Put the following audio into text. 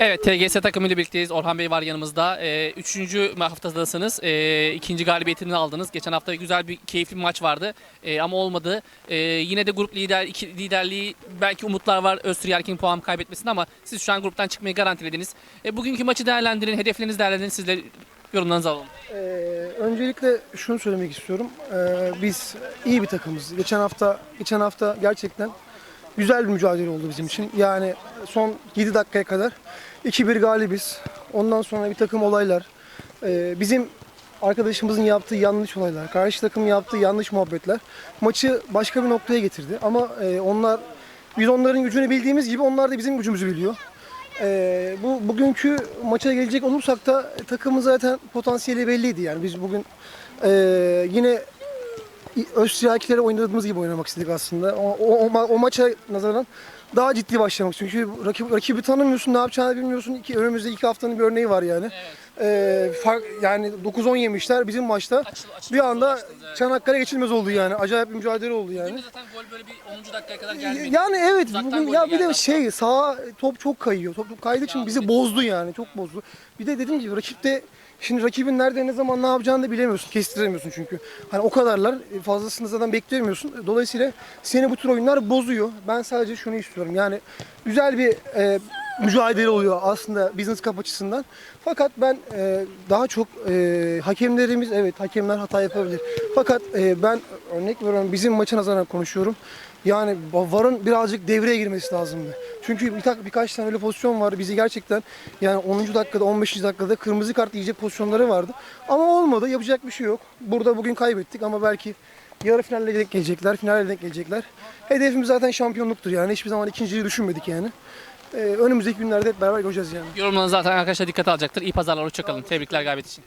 Evet, TGS takımıyla birlikteyiz. Orhan Bey var yanımızda. Ee, üçüncü haftadasınız. Ee, ikinci galibiyetini aldınız. Geçen hafta güzel bir keyifli bir maç vardı. Ee, ama olmadı. Ee, yine de grup lider iki, liderliği belki umutlar var Österrik'in puan kaybetmesinde ama siz şu an gruptan çıkmayı garantilediniz. Ee, bugünkü maçı değerlendirin, hedeflerinizi değerlendirin. Siz de yorumlarınızı alalım. Ee, öncelikle şunu söylemek istiyorum. Ee, biz iyi bir takımız. Geçen hafta geçen hafta gerçekten güzel bir mücadele oldu bizim için. Yani son 7 dakikaya kadar 2-1 galibiz. Ondan sonra bir takım olaylar. Ee, bizim arkadaşımızın yaptığı yanlış olaylar, karşı takım yaptığı yanlış muhabbetler maçı başka bir noktaya getirdi. Ama e, onlar biz onların gücünü bildiğimiz gibi onlar da bizim gücümüzü biliyor. Ee, bu bugünkü maça gelecek olursak da takımın zaten potansiyeli belliydi yani biz bugün e, yine Österreik'lere oynadığımız gibi oynamak istedik aslında. O, o, o, o maça nazaran daha ciddi başlamak çünkü rakip, rakibi tanımıyorsun, ne yapacağını bilmiyorsun. İki, önümüzde iki haftanın bir örneği var yani. Ee, fark, yani 9-10 yemişler bizim maçta. Açıl- açıl- bir anda ulaştınız, evet. Çanakkale geçilmez oldu yani. Acayip bir mücadele oldu yani. zaten gol böyle bir 10. dakikaya kadar gelmedi. Yani evet Uzaktan bugün ya bir de şey sağa top çok kayıyor. Top, top kaydığı için bizi bozdu yani. Çok bozdu. Bir de dediğim gibi rakipte şimdi rakibin nerede ne zaman ne yapacağını da bilemiyorsun. Kestiremiyorsun çünkü. Hani o kadarlar fazlasını zaten bekleyemiyorsun. Dolayısıyla seni bu tür oyunlar bozuyor. Ben sadece şunu istiyorum. Yani güzel bir e, mücadele oluyor aslında Business Cup açısından. Fakat ben e, daha çok e, hakemlerimiz evet hakemler hata yapabilir. Fakat e, ben örnek veriyorum bizim maça nazaran konuşuyorum. Yani VAR'ın birazcık devreye girmesi lazımdı. Çünkü bir birkaç tane öyle pozisyon var. Bizi gerçekten yani 10. dakikada 15. dakikada kırmızı kart yiyecek pozisyonları vardı. Ama olmadı. Yapacak bir şey yok. Burada bugün kaybettik ama belki yarı finalle denk gelecekler. Finale denk gelecekler. Hedefimiz zaten şampiyonluktur yani. Hiçbir zaman ikinciyi düşünmedik yani. Ee, önümüzdeki günlerde hep beraber göreceğiz yani. Yorumlarınızı zaten arkadaşlar dikkate alacaktır. İyi pazarlar, hoşçakalın. Tebrikler galibiyet için.